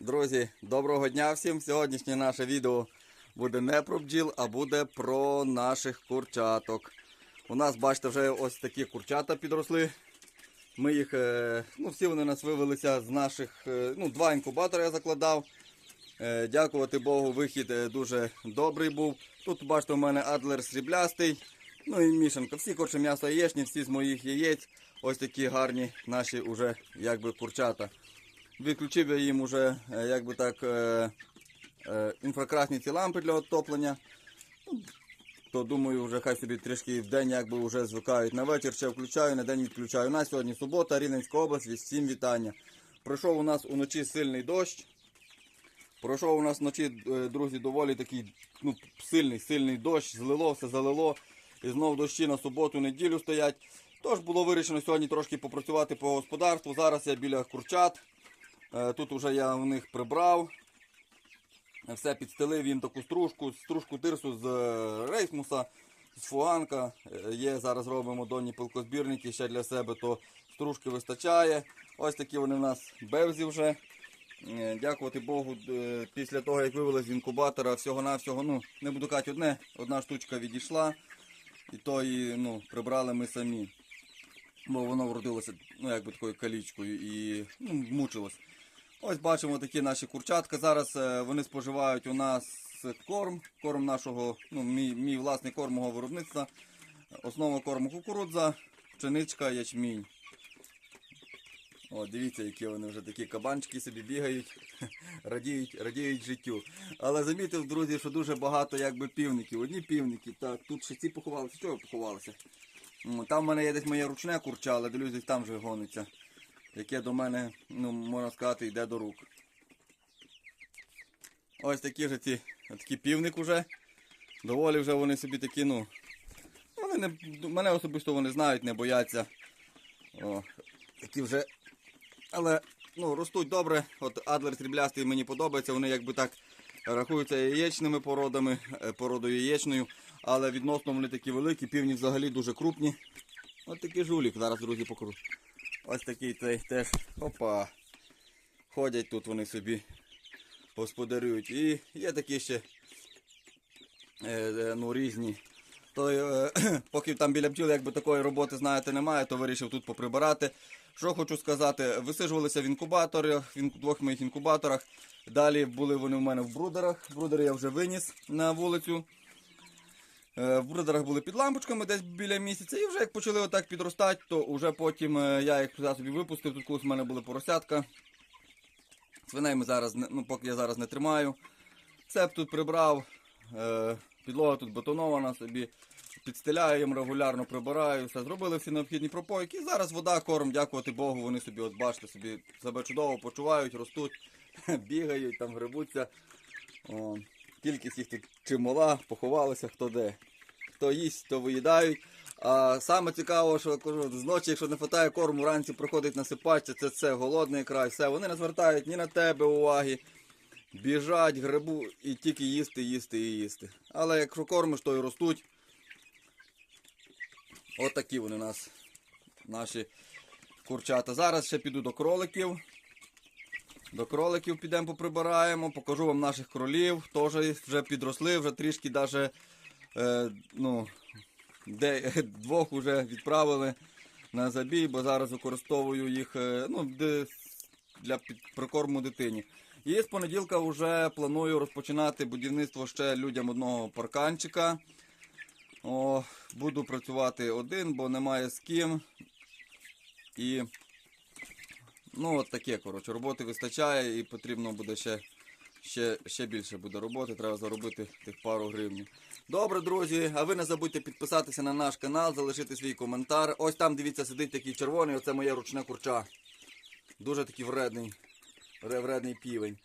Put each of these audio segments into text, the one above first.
Друзі, доброго дня всім! Сьогоднішнє наше відео буде не про бджіл, а буде про наших курчаток. У нас, бачите, вже ось такі курчата підросли. Ми їх, е, ну всі вони у нас вивелися з наших, е, ну, два інкубатори я закладав. Е, Дякувати Богу, вихід дуже добрий був. Тут, бачите, у мене адлер сріблястий. Ну і мішанка. Всі коротше м'ясо яєчні, всі з моїх яєць. Ось такі гарні наші уже якби курчата. Відключив я їм уже е, якби так е, е, інфракрасні ці лампи для отоплення. Ну, То думаю, вже хай собі трішки в день якби вже звикають. На вечір ще включаю, на день відключаю. У нас сьогодні субота, Рівненська область, всім вітання. Пройшов у нас уночі сильний дощ. Пройшов у нас вночі, друзі, доволі такий ну, сильний, сильний дощ, злило, все залило. І знов дощі на суботу, неділю стоять. Тож було вирішено сьогодні трошки попрацювати по господарству. Зараз я біля курчат. Е, Тут вже я в них прибрав. Все підстелив їм таку стружку, стружку тирсу з е, рейсмуса, з фуганка. Е, Є, зараз робимо донні пилкозбірники ще для себе, то стружки вистачає. Ось такі вони в нас бевзі вже. Дякувати Богу, після того, як вивели з інкубатора, всього-навсього, ну, не буду казати одне, одна штучка відійшла. І то і ну, прибрали ми самі. Бо воно вродилося ну, якби такою калічкою і ну, мучилось. Ось бачимо такі наші курчатка. Зараз е, вони споживають у нас корм, корм нашого, ну, мій, мій власний корм мого виробництва. Основа корму кукурудза, пшеничка, ячмінь. О, дивіться, які вони вже такі кабанчики собі бігають, радіють, радіють життю. Але замітив, друзі, що дуже багато якби півників. Одні півники, так, тут ще ці поховалися. Чого поховалися? Там в мене є десь моє ручне курча, але дивлюсь, десь там вже гониться. Яке до мене, ну, можна сказати, йде до рук. Ось такі ж ці, такі півник уже. Доволі вже вони собі такі, ну. Вони не, мене особисто вони знають, не бояться. О, такі вже. Але ну, ростуть добре. От Адлер сріблястий мені подобається. Вони якби так рахуються яєчними породами, е, породою яєчною. Але відносно вони такі великі, півні взагалі дуже крупні. От такий жулік, зараз, друзі, покажу. Ось такий цей теж. Опа. Ходять тут вони собі, господарюють. І є такі ще е, е, ну, різні. То, е, поки там біля бджіл якби такої роботи, знаєте, немає, то вирішив тут поприбирати. Що хочу сказати, висиджувалися в інкубаторах, в двох моїх інкубаторах. Далі були вони в мене в брудерах. Брудери я вже виніс на вулицю. Е, В брудерах були під лампочками десь біля місяця. І вже як почали отак підростати, то вже потім е, я їх сюди собі випустив. Тут колись в мене були поросятка. Свиней ми зараз, ну, поки я зараз не тримаю. Цеп тут прибрав, е, підлога тут бетонована собі. Підстеляю їм регулярно прибираю, все зробили всі необхідні пропойки. І зараз вода, корм, дякувати Богу, вони собі, от бачите, собі себе чудово почувають, ростуть, бігають, там грибуться. О, кількість їх тут чимала, поховалися хто де. Хто їсть, то виїдають. А саме цікаво, що кажу, зночі, якщо не вистачає корму, вранці приходить насипатися, це все, голодний край, все. Вони не звертають ні на тебе уваги. Біжать, грибу і тільки їсти, їсти і їсти. Але якщо кормиш, то і ростуть. От такі вони у нас, наші курчата. Зараз ще піду до кроликів. До кроликів підемо поприбираємо, покажу вам наших кролів. Теж вже підросли, вже трішки е, ну, де, двох вже відправили на забій, бо зараз використовую їх е, ну, для прикорму дитині. І з понеділка вже планую розпочинати будівництво ще людям одного парканчика. О, буду працювати один, бо немає з ким. І ну от таке, коротше, роботи вистачає і потрібно буде ще, ще, ще більше буде роботи, треба заробити тих пару гривень. Добре, друзі, а ви не забудьте підписатися на наш канал, залишити свій коментар. Ось там, дивіться, сидить такий червоний, оце моє ручне курча. Дуже такий вредний, вредний півень.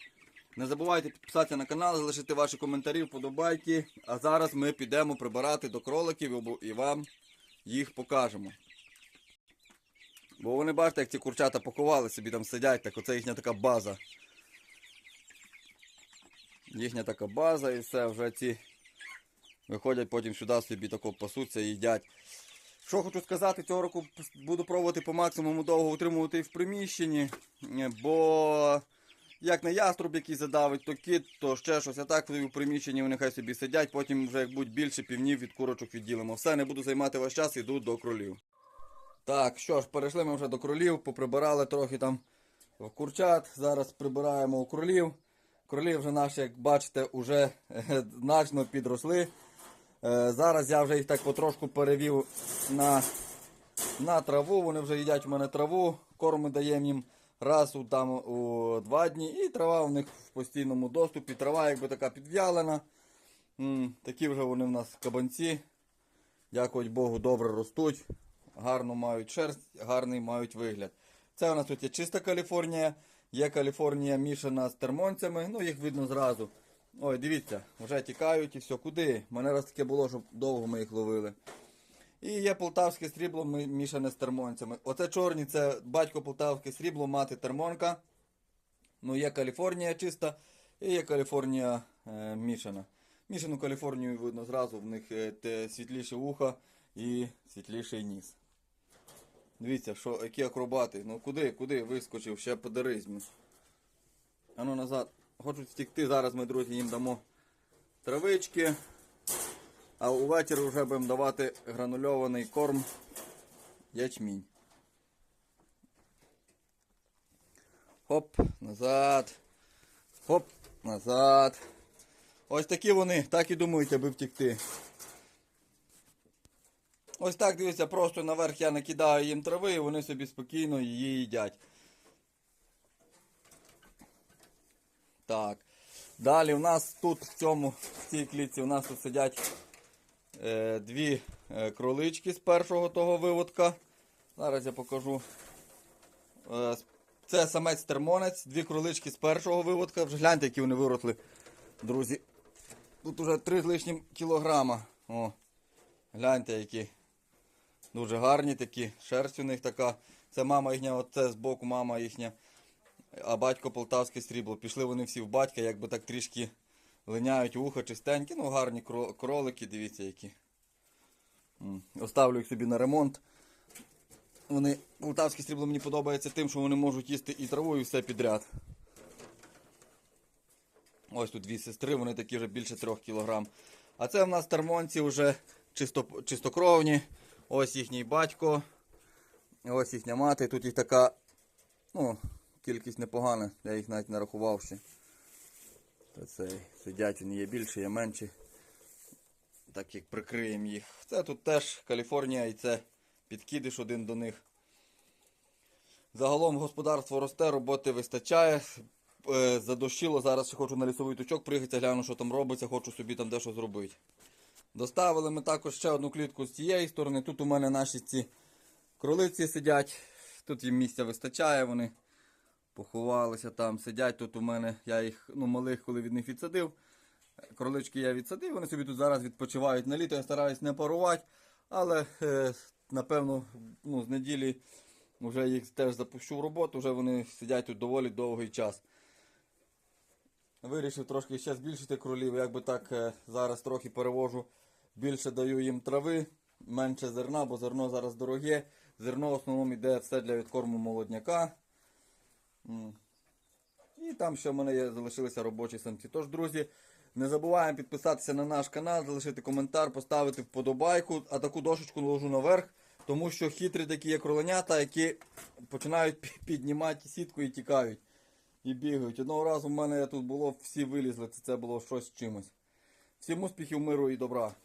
Не забувайте підписатися на канал, залишити ваші коментарі, вподобайки. А зараз ми підемо прибирати до кроликів і вам їх покажемо. Бо вони бачите, як ці курчата поховали собі там сидять, так оце їхня така база. Їхня така база і все, вже ці виходять потім сюди собі тако пасуться і їдять. Що хочу сказати, цього року буду пробувати по максимуму довго утримувати в приміщенні, е, бо як не яструб, який задавить, то кіт, то ще щось. А так в приміщенні вони хай собі сидять, потім вже як будь більше півнів від курочок відділимо. Все, не буду займати ваш час, іду до кролів. Так, що ж, перейшли ми вже до кролів, поприбирали трохи там курчат. Зараз прибираємо у кролів. Кролі вже наші, як бачите, вже е, значно підросли. Е, Зараз я вже їх так потрошку перевів на, на траву. Вони вже їдять у мене траву. Корм даємо їм раз у, там, у два дні. І трава у них в постійному доступі. Трава якби така підв'ялена. Такі вже вони в нас кабанці. Дякувати Богу, добре ростуть. Гарно мають шерсть, гарний мають вигляд. Це у нас тут є чиста Каліфорнія. Є Каліфорнія мішана з термонцями, ну їх видно зразу. Ой, дивіться, вже тікають і все. Куди? Мене раз таке було, щоб довго ми їх ловили. І є полтавське срібло мішане з термонцями. Оце чорні, це батько полтавське срібло, мати термонка. Ну, є Каліфорнія чиста і є Каліфорнія е, мішана. Мішану Каліфорнію видно зразу, в них е, те світліше вухо і світліший ніс. Дивіться, що, які акробати. Ну куди, куди вискочив, ще подерись. мені. А ну назад. Хочуть втікти, зараз ми, друзі, їм дамо травички. А увечері вже будемо давати гранульований корм ячмінь. Хоп, назад. Хоп, назад. Ось такі вони, так і думають, аби втікти. Ось так дивіться, просто наверх я накидаю їм трави і вони собі спокійно її їдять. Так. Далі у нас тут в цьому, в цій клітці у нас тут сидять е, дві е, кролички з першого того виводка. Зараз я покажу. Е, це самець термонець, дві кролички з першого виводка. Вже гляньте, які вони виросли, друзі. Тут уже 3 з лишнім кілограма. О, гляньте, які. Дуже гарні такі. Шерсть у них така. Це мама їхня, оце з боку мама їхня. А батько полтавське срібло. Пішли вони всі в батька, якби так трішки линяють вуха чистенькі. Ну, гарні кролики, дивіться які. Оставлю їх собі на ремонт. Вони, полтавське срібло мені подобається тим, що вони можуть їсти і траву, і все підряд. Ось тут дві сестри, вони такі вже більше 3 кг. А це в нас термонці вже чисто, чистокровні. Ось їхній батько. Ось їхня мати. Тут їх така, ну, кількість непогана, я їх навіть не рахував ще. Та цей, сидять, вони є більше, є менші. Так як прикриємо їх. Це тут теж Каліфорнія і це підкидиш один до них. Загалом господарство росте, роботи вистачає. Е, Задощило, зараз ще хочу на лісовий точок приїхати, гляну, що там робиться, хочу собі там дещо зробити. Доставили ми також ще одну клітку з цієї сторони. Тут у мене наші ці кролиці сидять. Тут їм місця вистачає, вони поховалися там, сидять. Тут у мене, я їх ну, малих, коли від них відсадив. Кролички я відсадив, вони собі тут зараз відпочивають на літо. Я стараюсь не парувати, але е, напевно ну, з неділі вже їх теж запущу в роботу, вже вони сидять тут доволі довгий час. Вирішив трошки ще збільшити кролів, якби так е, зараз трохи перевожу, більше даю їм трави, менше зерна, бо зерно зараз дороге. Зерно в основному йде все для відкорму молодняка. І там ще в мене є, залишилися робочі самці. Тож, друзі, не забуваємо підписатися на наш канал, залишити коментар, поставити вподобайку, а таку дошечку наложу наверх, тому що хитрі такі є кроленята, які починають піднімати сітку і тікають. І бігають. Одного разу в мене тут було, всі вилізли, це, було щось з чимось. Всім успіхів, миру і добра.